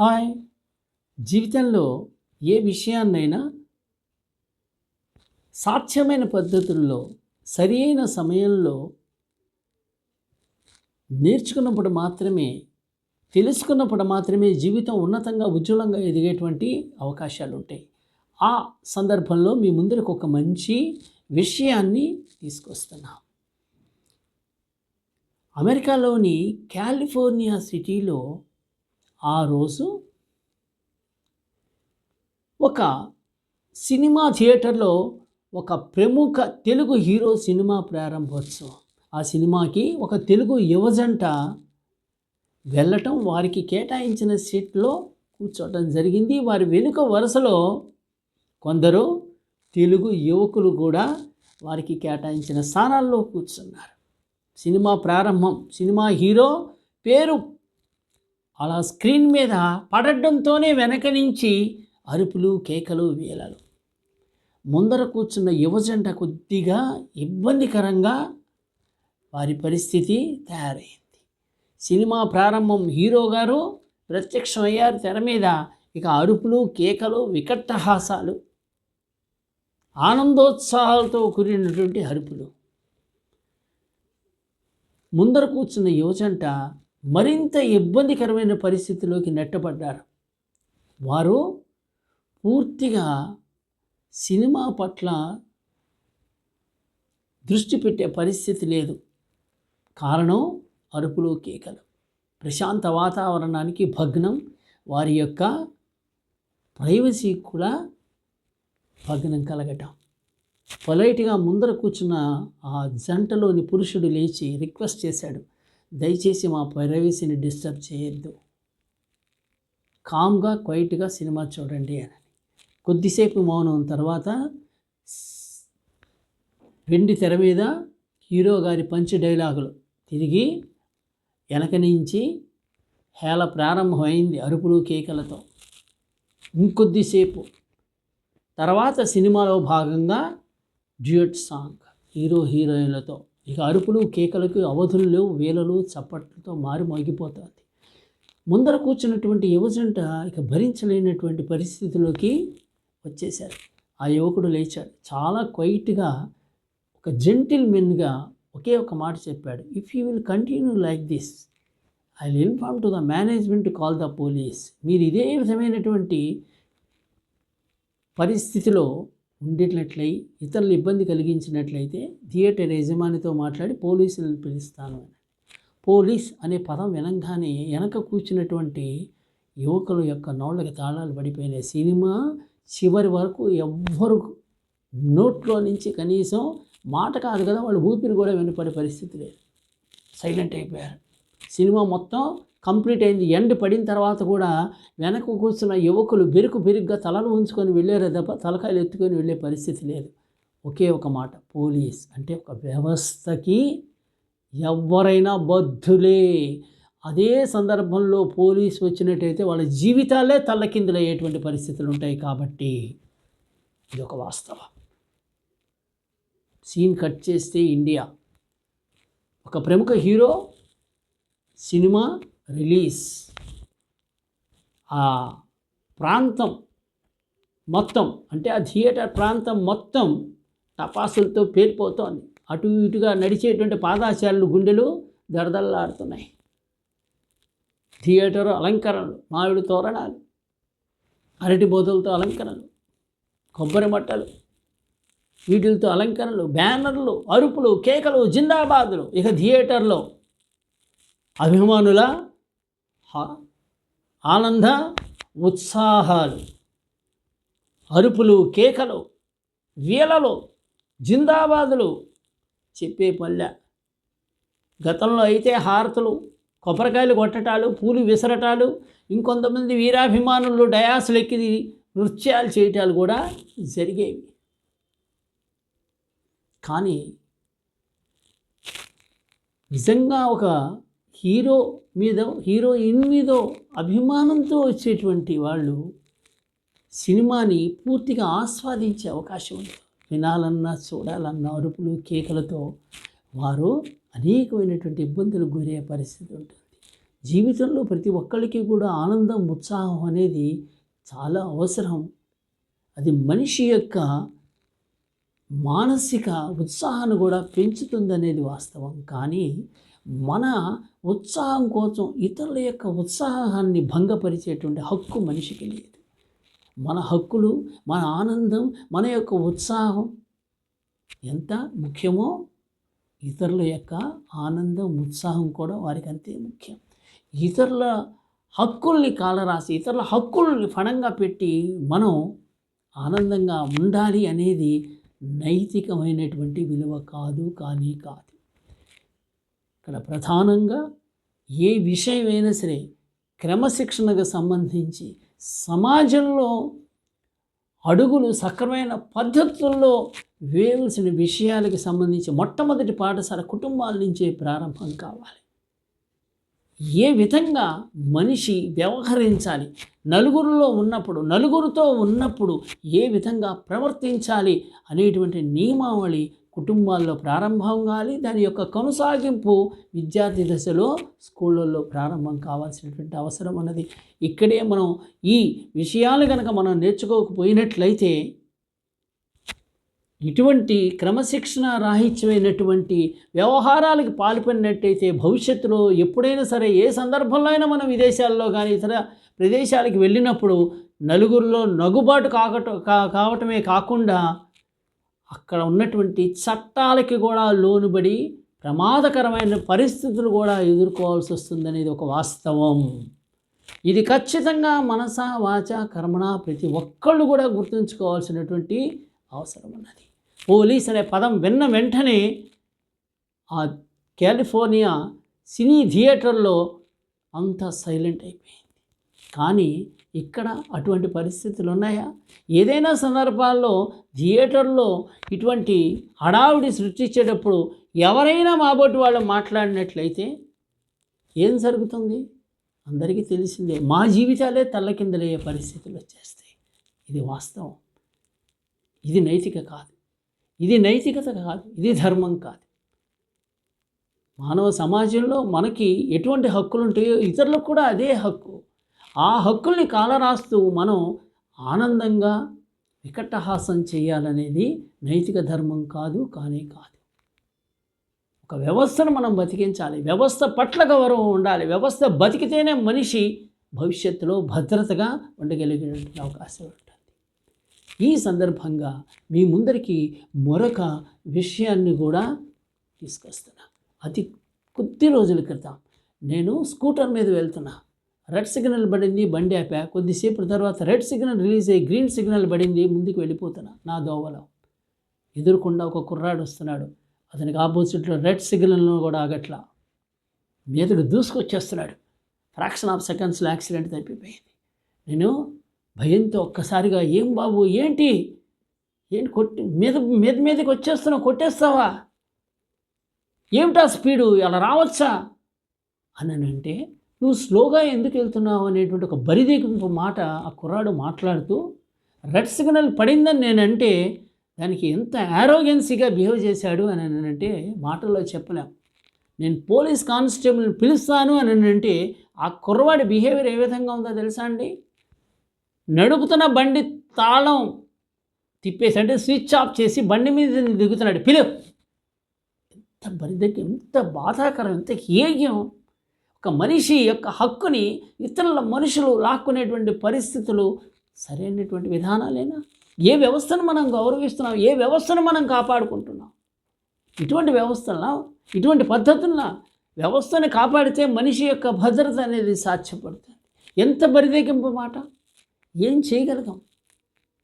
Hi. జీవితంలో ఏ విషయాన్నైనా సాధ్యమైన పద్ధతుల్లో సరైన సమయంలో నేర్చుకున్నప్పుడు మాత్రమే తెలుసుకున్నప్పుడు మాత్రమే జీవితం ఉన్నతంగా ఉజ్వలంగా ఎదిగేటువంటి అవకాశాలు ఉంటాయి ఆ సందర్భంలో మీ ముందరకు ఒక మంచి విషయాన్ని తీసుకొస్తున్నాం. అమెరికాలోని కాలిఫోర్నియా సిటీలో ఆ రోజు ఒక సినిమా థియేటర్లో ఒక ప్రముఖ తెలుగు హీరో సినిమా ప్రారంభోత్సవం. ఆ సినిమాకి ఒక తెలుగు యువజంట వెళ్ళటం వారికి కేటాయించిన సీట్లో కూర్చోవటం జరిగింది. వారి వెనుక వరుసలో కొందరు తెలుగు యువకులు కూడా వారికి కేటాయించిన స్థానాల్లో కూర్చున్నారు. సినిమా ప్రారంభం సినిమా హీరో పేరు అలా స్క్రీన్ మీద పడడంతోనే వెనక నుంచి అరుపులు కేకలు వేలలు. ముందర కూర్చున్న యువజంట కొద్దిగా ఇబ్బందికరంగా వారి పరిస్థితి తయారైంది. సినిమా ప్రారంభం హీరో గారు ప్రత్యక్షమయ్యారు తెర మీద. ఇక అరుపులు కేకలు వికట్టహాసాలు ఆనందోత్సాహాలతో కూడినటువంటి అరుపులు. ముందర కూర్చున్న యువజంట మరింత ఇబ్బందికరమైన పరిస్థితిలోకి నెట్టబడ్డారు. వారు పూర్తిగా సినిమా పట్ల దృష్టి పెట్టే పరిస్థితి లేదు. కారణం అరుపులు కేకలు ప్రశాంత వాతావరణానికి భగ్నం వారి యొక్క ప్రైవసీ కూడా భగ్నం కలగటం. పొలైట్గా ముందర కూర్చున్న ఆ జంటలోని పురుషుడు లేచి రిక్వెస్ట్ చేశాడు. దయచేసి మా ప్రైవసీని డిస్టర్బ్ చేయొద్దు. కామ్గా క్వైట్గా సినిమా చూడండి అని. కొద్దిసేపు మౌనం తర్వాత వెండి తెర మీద హీరో గారి పంచి డైలాగులు తిరిగి వెనక నుంచి హేళ ప్రారంభమైంది అరుపులు కేకలతో. ఇంకొద్దిసేపు తర్వాత సినిమాలో భాగంగా డ్యూట్ సాంగ్ హీరో హీరోయిన్లతో. ఇక అరుపులు కేకలకు అవధులు లేవు వేలలు చప్పట్లతో మారి మోగిపోతుంది. ముందర కూర్చున్నటువంటి యువజంట ఇక భరించలేనటువంటి పరిస్థితిలోకి వచ్చేశారు. ఆ యువకుడు లేచాడు. చాలా క్వైట్గా ఒక జెంటిల్ మెన్గా ఒకే ఒక మాట చెప్పాడు. If you will continue like this I will inform to the management call the police మీరు ఇదే విధమైనటువంటి పరిస్థితిలో ఉండేటట్లయి ఇతరులు ఇబ్బంది కలిగించినట్లయితే థియేటర్ యజమానితో మాట్లాడి పోలీసులను పిలుస్తాను అని. పోలీస్ అనే పదం వినంగానే వెనక కూర్చున్నటువంటి యువకుల యొక్క నోళ్ళకి తాళాలు పడిపోయినాయి సినిమా చివరి వరకు ఎవ్వరు నోట్లో నుంచి కనీసం మాట కాదు కదా వాళ్ళు ఊపిరి కూడా వినపడే పరిస్థితి లేదు. సైలెంట్ అయిపోయారు. సినిమా మొత్తం కంప్లీట్ అయింది. ఎండ్ పడిన తర్వాత కూడా వెనక కూర్చున్న యువకులు బెరుకు బెరుగ్గా తలలు ఉంచుకొని వెళ్ళారే తప్ప తలకాయలు ఎత్తుకొని వెళ్ళే పరిస్థితి లేదు. ఒకే ఒక మాట పోలీస్ అంటే ఒక వ్యవస్థకి ఎవరైనా బద్ధులే. అదే సందర్భంలో పోలీస్ వచ్చినట్టయితే వాళ్ళ జీవితాలే తల్లకిందులయ్యేటువంటి పరిస్థితులు ఉంటాయి కాబట్టి ఇది ఒక వాస్తవం. సీన్ కట్ చేస్తే ఇండియా. ఒక ప్రముఖ హీరో సినిమా రిలీజ్. ఆ ప్రాంతం మొత్తం అంటే ఆ థియేటర్ ప్రాంతం మొత్తం టపాసులతో పేరిపోతోంది అటు ఇటుగా నడిచేటువంటి పాదాచారులు గుండెలు దడదల్లాడుతున్నాయి థియేటర్ అలంకరణలు మామిడి తోరణాలు అరటి బోధలతో అలంకరణలు కొబ్బరి మట్టలు వీటితో అలంకరణలు బ్యానర్లు అరుపులు కేకలు జిందాబాదులు. ఇక థియేటర్లో అభిమానుల ఆనంద ఉత్సాహాలు అరుపులు కేకలు వీలలు జిందాబాదులు చెప్పే పల్లె. గతంలో అయితే హారతులు కొబ్బరికాయలు కొట్టటాలు పూలు విసరటాలు ఇంకొంతమంది వీరాభిమానులు డయాసులు ఎక్కి నృత్యాలు చేయటాలు కూడా జరిగేవి. కానీ నిజంగా ఒక హీరో మీద హీరోయిన్ మీద అభిమానంతో వచ్చేటువంటి వాళ్ళు సినిమాని పూర్తిగా ఆస్వాదించే అవకాశం ఉంది. వినాలన్నా చూడాలన్నా అరుపులు కేకలతో వారు అనేకమైనటువంటి ఇబ్బందులు గురయ్యే పరిస్థితి ఉంటుంది. జీవితంలో ప్రతి ఒక్కరికి కూడా ఆనందం ఉత్సాహం అనేది చాలా అవసరం. అది మనిషి యొక్క మానసిక ఉత్సాహాన్ని కూడా పెంచుతుందనేది వాస్తవం. కానీ మన ఉత్సాహం కోసం ఇతరుల యొక్క ఉత్సాహాన్ని భంగపరిచేటువంటి హక్కు మనిషికి లేదు. మన హక్కులు మన ఆనందం మన యొక్క ఉత్సాహం ఎంత ముఖ్యమో ఇతరుల యొక్క ఆనందం ఉత్సాహం కూడా వారికి అంతే ముఖ్యం. ఇతరుల హక్కుల్ని కాలరాసి ఇతరుల హక్కుల్ని ఫణంగా పెట్టి మనం ఆనందంగా ఉండాలి అనేది నైతికమైనటువంటి విలువ కాదు కానీ కాదు. ఇక్కడ ప్రధానంగా ఏ విషయమైనా సరే క్రమశిక్షణకు సంబంధించి సమాజంలో అడుగులు సక్రమైన పద్ధతుల్లో వేయాల్సిన విషయాలకు సంబంధించి మొట్టమొదటి పాఠశాల కుటుంబాల నుంచే ప్రారంభం కావాలి. ఏ విధంగా మనిషి వ్యవహరించాలి? నలుగురిలో ఉన్నప్పుడు నలుగురితో ఉన్నప్పుడు ఏ విధంగా ప్రవర్తించాలి అనేటువంటి నియమావళి కుటుంబాల్లో ప్రారంభం కావాలి దాని యొక్క కొనసాగింపు విద్యార్థి దశలో స్కూళ్ళల్లో ప్రారంభం కావాల్సినటువంటి అవసరం ఉన్నది. ఇక్కడే మనం ఈ విషయాలు కనుక మనం నేర్చుకోకపోయినట్లయితే ఇటువంటి క్రమశిక్షణ రాహిత్యమైనటువంటి వ్యవహారాలకు పాల్పడినట్టయితే భవిష్యత్తులో ఎప్పుడైనా సరే ఏ సందర్భంలో అయినా మనం విదేశాల్లో కానీ ఇతర ప్రదేశాలకు వెళ్ళినప్పుడు నలుగురిలో నగుబాటు కాకట కా- కావటమే కాకుండా అక్కడ ఉన్నటువంటి చట్టాలకి కూడా లోనుబడి ప్రమాదకరమైన పరిస్థితులు కూడా ఎదుర్కోవాల్సి వస్తుందనేది ఒక వాస్తవం. ఇది ఖచ్చితంగా మనస వాచ కర్మణ ప్రతి ఒక్కళ్ళు కూడా గుర్తుంచుకోవాల్సినటువంటి అవసరం ఉన్నది. పోలీస్ అనే పదం విన్న వెంటనే ఆ కాలిఫోర్నియా సినీ థియేటర్లో అంతా సైలెంట్ అయిపోయింది. కానీ ఇక్కడ అటువంటి పరిస్థితులు ఉన్నాయా ఏదైనా సందర్భాల్లో థియేటర్లో ఇటువంటి హడావుడి సృష్టించేటప్పుడు ఎవరైనా మాబోటి వాళ్ళు మాట్లాడినట్లయితే ఏం జరుగుతుంది? అందరికీ తెలిసిందే మా జీవితాలే తల్లకిందలయ్యే పరిస్థితులు వచ్చేస్తాయి. ఇది వాస్తవం. ఇది నైతిక కాదు. ఇది నైతికత కాదు. ఇది ధర్మం కాదు. మానవ సమాజంలో మనకి ఎటువంటి హక్కులు ఉంటాయో ఇతరులకు కూడా అదే హక్కు. ఆ హక్కుల్ని కాలరాస్తూ మనం ఆనందంగా వికటహాసం చేయాలనేది నైతిక ధర్మం కాదు కానే కాదు. ఒక వ్యవస్థను మనం బతికించాలి. వ్యవస్థ పట్ల గౌరవం ఉండాలి. వ్యవస్థ బతికితేనే మనిషి భవిష్యత్తులో భద్రతగా ఉండగలిగినటువంటి అవకాశం ఉంటుంది. ఈ సందర్భంగా మీ ముందరికి మరొక విషయాన్ని కూడా తీసుకొస్తున్నా. అతి కొద్ది రోజుల క్రితం నేను స్కూటర్ మీద వెళ్తున్నా. రెడ్ సిగ్నల్ పడింది బండి ఆపా. కొద్దిసేపు తర్వాత రెడ్ సిగ్నల్ రిలీజ్ అయ్యి గ్రీన్ సిగ్నల్ పడింది ముందుకు వెళ్ళిపోతున్నా. నా దోవలో ఎదురుకుండా ఒక కుర్రాడు వస్తున్నాడు. అతనికి ఆపోజిట్లో రెడ్ సిగ్నల్ను కూడా ఆగట్లా. మీదకు దూసుకొచ్చేస్తున్నాడు. ఫ్రాక్షన్ ఆఫ్ సెకండ్స్లో యాక్సిడెంట్ తప్పిపోయింది. నేను భయంతో ఒక్కసారిగా ఏం బాబు ఏంటి? ఏంటి కొట్టి మీద మీద మీదకి వచ్చేస్తున్నావు కొట్టేస్తావా? ఏమిటా స్పీడు? అలా రావచ్చా? అని అంటే నువ్వు స్లోగా ఎందుకు వెళ్తున్నావు అనేటువంటి ఒక బరిదేగింపు మాట ఆ కుర్రాడు మాట్లాడుతూ రెడ్ సిగ్నల్ పడిందని నేనంటే దానికి ఎంత యారోగెన్సీగా బిహేవ్ చేశాడు అని అంటే మాటల్లో చెప్పలేం. నేను పోలీస్ కానిస్టేబుల్ని పిలుస్తాను అని అంటే ఆ కుర్రవాడి బిహేవియర్ ఏ విధంగా ఉందో తెలుసా అండి? నడుపుతున్న బండి తాళం తిప్పేసి అంటే స్విచ్ ఆఫ్ చేసి బండి మీద దిగుతున్నాడు. పిలు ఎంత బరిదగ్గి ఎంత బాధాకరం ఎంత హేగ్యం ఒక మనిషి యొక్క హక్కుని ఇతరుల మనుషులు లాక్కునేటువంటి పరిస్థితులు సరైనటువంటి విధానాలేనా? ఏ వ్యవస్థను మనం గౌరవిస్తున్నాం? ఏ వ్యవస్థను మనం కాపాడుకుంటున్నాం? ఇటువంటి వ్యవస్థలా ఇటువంటి పద్ధతుల్లో వ్యవస్థను కాపాడితే మనిషి యొక్క భద్రత అనేది సాధ్యపడుతుంది. ఎంత బరిదెగింపు మాట? ఏం చేయగలగం?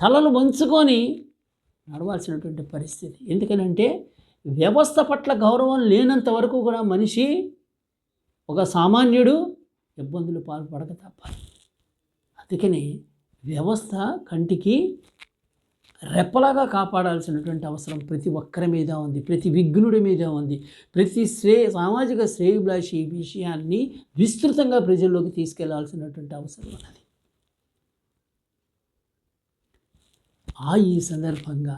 తలలు వంచుకొని నడవాల్సినటువంటి పరిస్థితి. ఎందుకనంటే వ్యవస్థ పట్ల గౌరవం లేనంత వరకు కూడా మనిషి ఒక సామాన్యుడు ఇబ్బందులు పాల్పడక తప్పాలి అందుకని వ్యవస్థ కంటికి రెప్పలాగా కాపాడాల్సినటువంటి అవసరం ప్రతి ఒక్కరి మీద ఉంది ప్రతి విఘ్నుడి మీద ఉంది. ప్రతి శ్రేయ సామాజిక శ్రేయభిలాషి ఈ విషయాన్ని విస్తృతంగా ప్రజల్లోకి తీసుకెళ్ళాల్సినటువంటి అవసరం ఉన్నది. ఆ ఈ సందర్భంగా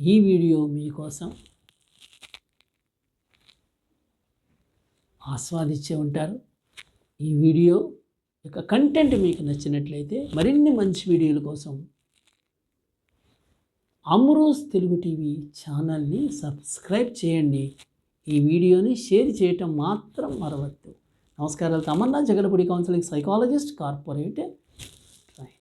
ఈ వీడియో మీకోసం ఆస్వాదించే ఉంటారు. ఈ వీడియో యొక్క కంటెంట్ మీకు నచ్చినట్లయితే మరిన్ని మంచి వీడియోల కోసం అమ్రోస్ తెలుగు టీవీ ఛానల్ని సబ్స్క్రైబ్ చేయండి. ఈ వీడియోని షేర్ చేయటం మాత్రం మరవద్దు. నమస్కారాలు. Tamanna Jagalapudi counselling psychologist corporate